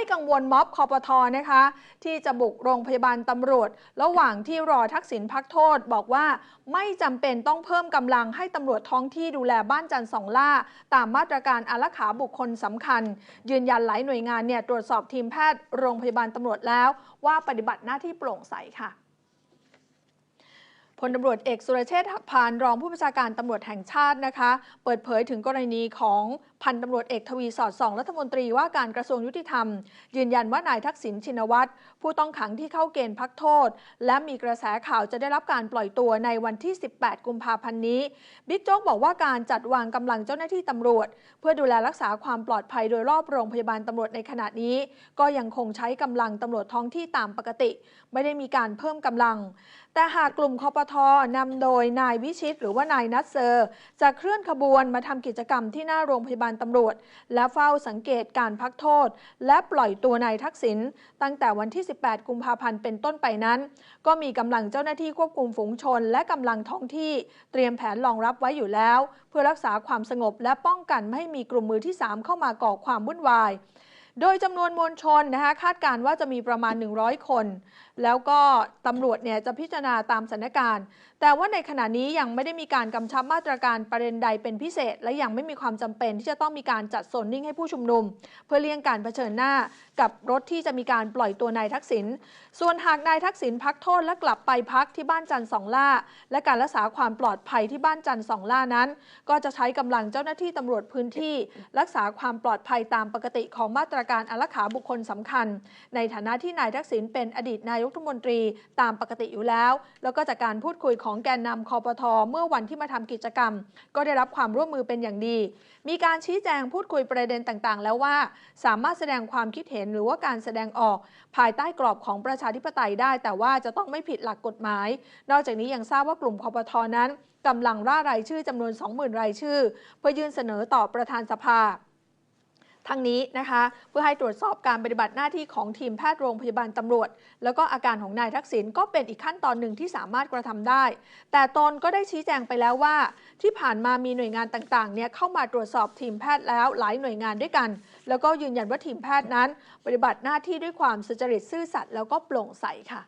ไม่กังวลม็อบคอปทนะคะ ที่จะบุกโรงพยาบาลตำรวจ ระหว่างที่รอทักษิณพักโทษ บอกว่าไม่จำเป็นต้องเพิ่มกำลังให้ตำรวจท้องที่ดูแลบ้านจันทร์สองล่า ตามมาตรการอารักขาบุคคลสำคัญ ยืนยันหลายหน่วยงานเนี่ยตรวจสอบทีมแพทย์โรงพยาบาลตำรวจแล้ว ว่าปฏิบัติหน้าที่โปร่งใสค่ะ พลตำรวจเอกสุรเชษฐ์หักพานรองผู้บัญชาการตำรวจแห่งชาตินะคะ เปิดเผยถึงกรณีของพันตำรวจเอกทวีสอดส่องรัฐมนตรีว่าการกระทรวงยุติธรรม ยืนยันว่านายทักษิณชินวัตรผู้ต้องขังที่เข้าเกณฑ์พักโทษ และมีกระแสข่าวจะได้รับการปล่อยตัวในวันที่ 18 กุมภาพันธ์นี้ บิ๊กโจ๊กบอกว่าการจัดวางกำลังเจ้าหน้าที่ตำรวจ เพื่อดูแลรักษาความปลอดภัยโดยรอบโรงพยาบาลตำรวจในขณะนี้ ก็ยังคงใช้กำลังตำรวจท้องที่ตามปกติ ไม่ได้มีการเพิ่มกำลัง แต่หากกลุ่มคอปทนำโดยนายวิชิต หรือว่านายนัทเซอร์ จะเคลื่อนขบวนมาทำกิจกรรมที่หน้าโรงพยาบาลตำรวจ และเฝ้าสังเกตการพักโทษ และปล่อยตัวนายทักษิณตั้งแต่วันที่ 18 กุมภาพันธ์เป็นต้นไปนั้น ก็มีกำลังเจ้าหน้าที่ควบคุมฝูงชน และกำลังท้องที่เตรียมแผนรองรับไว้อยู่แล้ว เพื่อรักษาความสงบและป้องกันไม่ให้มีกลุ่มมือที่ 3 เข้ามาก่อความวุ่นวาย โดยจำนวนมวลชนนะคะคาดการว่าจะมีประมาณ 100 คน แล้วก็ตำรวจเนี่ยจะพิจารณาตามสถานการณ์ แต่ว่าในขณะนี้ยังไม่ได้มีการกำชับมาตรการประเด็นใดเป็นพิเศษ และยังไม่มีความจำเป็นที่จะต้องมีการจัดโซนนิ่งให้ผู้ชุมนุม เพื่อเลี่ยงการเผชิญหน้ากับรถที่จะมีการปล่อยตัวนายทักษิณส่วนหากนายทักษิณพักโทษและกลับไปพักที่บ้านจันทร์สองล่า และการรักษาความปลอดภัยที่บ้านจันทร์สองล่านั้น ก็จะใช้กำลังเจ้าหน้าที่ตำรวจพื้นที่ รักษาความปลอดภัยตามปกติของมาตรการอารักขาบุคคลสำคัญ ในฐานะที่นายทักษิณเป็นอดีตนายกรัฐมนตรีตามปกติอยู่แล้ว แล้วก็จากการพูดคุยของแกนนำคอปทอเมื่อวันที่มาทำกิจกรรม ก็ได้รับความร่วมมือเป็นอย่างดี มีการชี้แจงพูดคุยประเด็นต่างๆ แล้วว่าสามารถแสดงความคิดเห็นหรือว่าการแสดงออก ภายใต้กรอบของประชาธิปไตยได้ แต่ว่าจะต้องไม่ผิดหลักกฎหมาย นอกจากนี้ยังทราบว่ากลุ่มคอปทอนั้นกำลังร่ารายชื่อจำนวน 20,000 รายชื่อ เพื่อยื่นเสนอต่อประธานสภา ทั้งนี้นะคะเพื่อให้ตรวจสอบการปฏิบัติหน้าที่ของทีมแพทย์โรงพยาบาลตำรวจ แล้วก็อาการของนายทักษิณก็เป็นอีกขั้นตอนหนึ่งที่สามารถกระทำได้ แต่ตนก็ได้ชี้แจงไปแล้วว่า ที่ผ่านมามีหน่วยงานต่างๆเนี่ยเข้ามาตรวจสอบทีมแพทย์แล้วหลายหน่วยงานด้วยกัน แล้วก็ยืนยันว่าทีมแพทย์นั้น ปฏิบัติหน้าที่ด้วยความสุจริตซื่อสัตย์แล้วก็โปร่งใสค่ะ